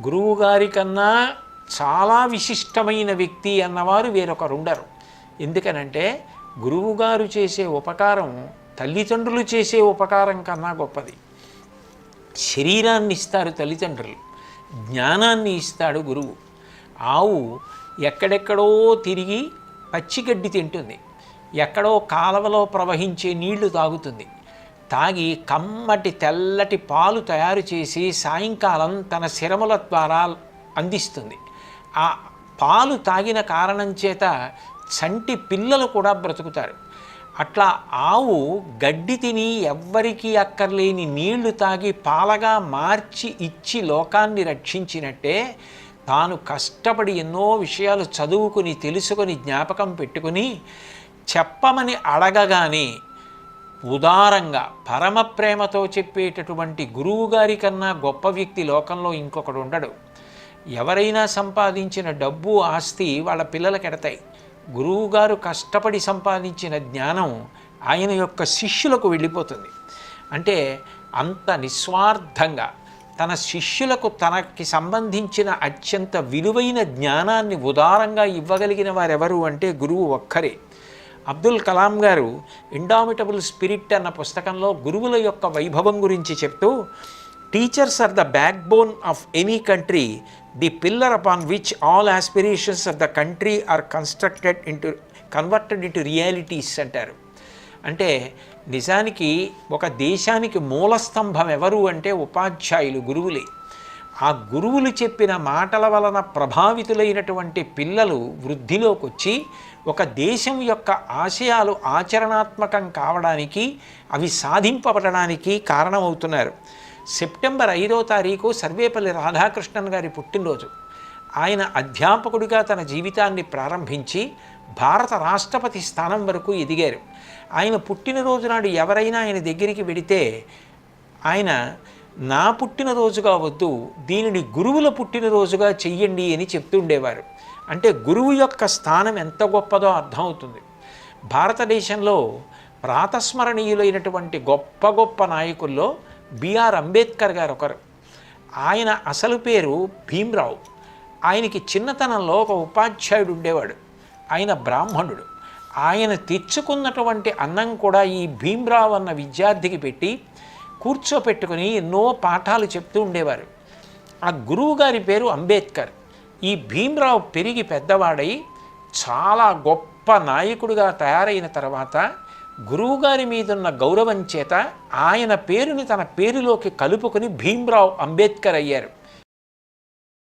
గురువుగారి కన్నా చాలా విశిష్టమైన వ్యక్తి అన్నవారు వేరొకరు ఉండరు ఎందుకనంటే గురువుగారు చేసే ఉపకారం తల్లిదండ్రులు చేసే ఉపకారం కన్నా గొప్పది. శరీరాన్ని ఇస్తారు తల్లిదండ్రులు జ్ఞానాన్ని ఇస్తాడు గురువు. ఆవు ఎక్కడెక్కడో తిరిగి పచ్చిగడ్డి తింటుంది. ఎక్కడో కాలవలో ప్రవహించే నీళ్ళు తాగుతుంది. తాగి కమ్మటి తెల్లటి పాలు తయారు చేసి సాయంకాలం తన శిరముల ద్వారా అందిస్తుంది. ఆ పాలు తాగిన కారణం చేత చంటి పిల్లలు కూడా బ్రతుకుతారు. అట్లా ఆవు గడ్డి తిని ఎవ్వరికీ అక్కర్లేని నీళ్ళు తాగి పాలగా మార్చి ఇచ్చి లోకాన్ని రక్షించినట్టే తాను కష్టపడి ఎన్నో విషయాలు చదువుకుని తెలుసుకొని జ్ఞాపకం పెట్టుకుని చెప్పమని అడగగానే ఉదారంగా పరమ ప్రేమతో చెప్పేటటువంటి గురువుగారి కన్నా గొప్ప వ్యక్తి లోకంలో ఇంకొకడు ఉండడు. ఎవరైనా సంపాదించిన డబ్బు ఆస్తి వాళ్ళ పిల్లలకి ఎడతాయి. గురువుగారు కష్టపడి సంపాదించిన జ్ఞానం ఆయన యొక్క శిష్యులకు వెళ్ళిపోతుంది. అంటే అంత నిస్వార్థంగా తన శిష్యులకు తనకి సంబంధించిన అత్యంత విలువైన జ్ఞానాన్ని ఉదారంగా ఇవ్వగలిగిన వారెవరు అంటే గురువు ఒక్కరే. అబ్దుల్ కలాం గారు ఇండామిటబుల్ స్పిరిట్ అన్న పుస్తకంలో గురువుల యొక్క వైభవం గురించి చెప్తూ teachers are the backbone of any country the pillar upon which all aspirations of the country are constructed into converted into realities అంటారు. అంటే నిజానికి ఒక దేశానికి మూలస్తంభం ఎవరు అంటే ఉపాధ్యాయులు గురువులే. ఆ గురువులు చెప్పిన మాటల వలన ప్రభావితులైనటువంటి పిల్లలు వృద్ధిలోకి వచ్చి ఒక దేశం యొక్క ఆశయాలు ఆచరణాత్మకం కావడానికి అవి సాధింపబడడానికి కారణమవుతున్నారు. సెప్టెంబర్ ఐదో తారీఖు సర్వేపల్లి రాధాకృష్ణన్ గారి పుట్టినరోజు. ఆయన అధ్యాపకుడిగా తన జీవితాన్ని ప్రారంభించి భారత రాష్ట్రపతి స్థానం వరకు ఎదిగారు. ఆయన పుట్టినరోజు నాడు ఎవరైనా ఆయన దగ్గరికి వెడితే ఆయన నా పుట్టినరోజుగా వద్దు దీనిని గురువుల పుట్టినరోజుగా చెయ్యండి అని చెప్తుండేవారు అంటే గురువు యొక్క స్థానం ఎంత గొప్పదో అర్థమవుతుంది భారతదేశంలో ప్రాతస్మరణీయులైనటువంటి గొప్ప గొప్ప నాయకుల్లో బిఆర్ అంబేద్కర్ గారు ఒకరు. ఆయన అసలు పేరు భీమ్రావు. ఆయనకి చిన్నతనంలో ఒక ఉపాధ్యాయుడు ఉండేవాడు. ఆయన బ్రాహ్మణుడు. ఆయన తెచ్చుకున్నటువంటి అన్నం కూడా ఈ భీమ్రావు అన్న విద్యార్థికి పెట్టి కూర్చోపెట్టుకుని ఎన్నో పాఠాలు చెప్తూ ఉండేవారు. ఆ గురువు గారి పేరు అంబేద్కర్. ఈ భీమరావు పెరిగి పెద్దవాడై చాలా గొప్ప నాయకుడిగా తయారైన తర్వాత గురువుగారి మీదున్న గౌరవం చేత ఆయన పేరుని తన పేరులోకి కలుపుకొని భీమరావు అంబేద్కర్ అయ్యారు.